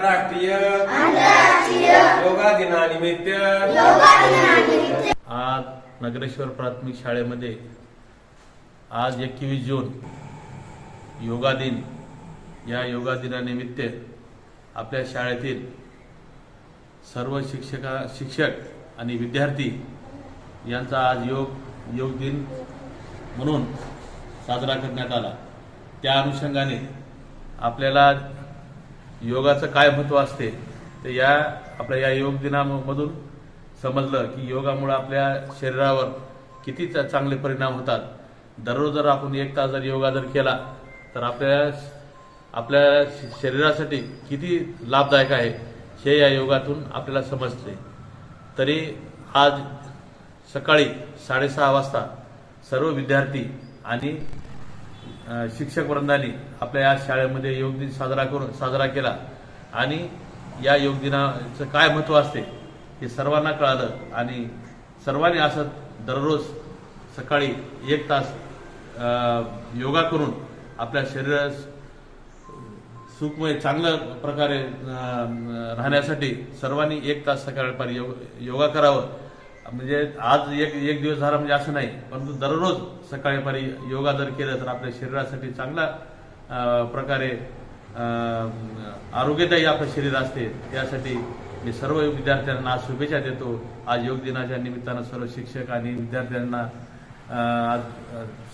आंतरराष्ट्रीय योगा दिनानिमित्त आज नगरेश्वर प्राथमिक शाळेमध्ये आज एकवीस जून योगा दिन. या योगा दिनानिमित्त आपल्या शाळेतील सर्व शिक्षका शिक्षक आणि विद्यार्थी यांचा आज योग योग दिन म्हणून साजरा करण्यात आला. त्या अनुषंगाने आपल्याला योगाचं काय महत्त्व असते ते या आपल्या या योग दिनामधून समजलं की योगामुळे आपल्या शरीरावर किती चा- चांगले परिणाम होतात. दररोज जर आपण एक तास जर योगा जर केला तर आपल्या आपल्या श- शरीरासाठी किती लाभदायक आहे हे या योगातून आपल्याला समजते. तरी आज सकाळी साडेसहा वाजता सर्व विद्यार्थी आणि शिक्षक वृंदांनी आपल्या या शाळेमध्ये योग दिन साजरा करून साजरा केला. आणि या योग दिनाचं काय महत्त्व असते हे सर्वांना कळालं. आणि सर्वांनी असं दररोज सकाळी एक तास योगा करून आपल्या शरीरास सुखमय चांगल्या प्रकारे राहण्यासाठी सर्वांनी एक तास सकाळपारी योग योगा करावं. म्हणजे आज एक एक दिवस झाला म्हणजे असं नाही परंतु दररोज सकाळी पारी योगा जर केलं तर आपल्या शरीरासाठी चांगला प्रकारे आरोग्यदायी आपलं शरीर असते. त्यासाठी मी सर्व विद्यार्थ्यांना आज शुभेच्छा देतो. आज योग दिनाच्या निमित्तानं सर्व शिक्षक आणि विद्यार्थ्यांना आज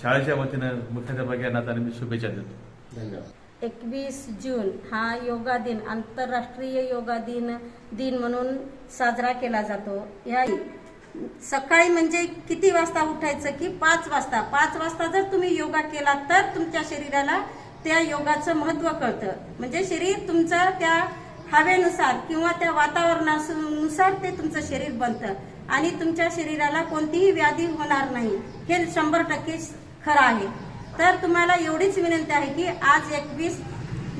शाळेच्या वतीनं मुख्याध्यापक यांना त्यांना मी शुभेच्छा देतो. धन्यवाद. एकवीस जून हा योगा दिन आंतरराष्ट्रीय योगा दिन दिन म्हणून साजरा केला जातो. या सकाळी म्हणजे किती वाजता उठायचं की पाच वाजता? पाच वाजता जर तुम्ही योगा केला तर तुमच्या शरीराला त्या योगाचं महत्त्व कळतं. म्हणजे शरीर तुमचं त्या हवेनुसार किंवा त्या वातावरणानुसार ते तुमचं शरीर बनतं. आणि तुमच्या शरीराला कोणतीही व्याधी होणार नाही. हे शंभर टक्के खरं आहे. तर तुम्हाला एवढीच विनंती आहे की आज एकवीस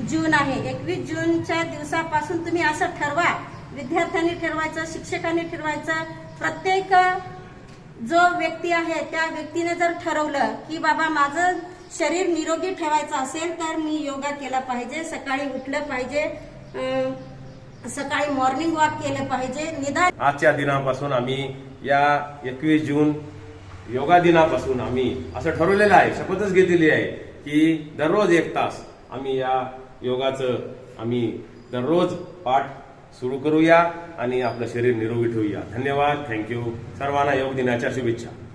जून आहे. एकवीस जूनच्या दिवसापासून तुम्ही असं ठरवा. विद्यार्थ्यांनी ठरवायचं शिक्षकांनी ठरवायचं प्रत्येक जो व्यक्ती आहे त्या व्यक्तीने जर ठरवलं की बाबा माझं शरीर निरोगी ठेवायचं असेल तर मी योगा केला पाहिजे सकाळी उठलं पाहिजे सकाळी मॉर्निंग वॉक केलं पाहिजे निदान आजच्या दिनापासून आम्ही या एकवीस जून योगा दिनापासून आम्ही असं ठरवलेलं आहे शपथच घेतलेली आहे की दररोज एक तास आम्ही या योगाचं आम्ही दररोज पाठ सुरू करूया आणि आपलं शरीर निरोगी ठेवूया. धन्यवाद. थँक्यू सर्वांना योग दिनाच्या शुभेच्छा.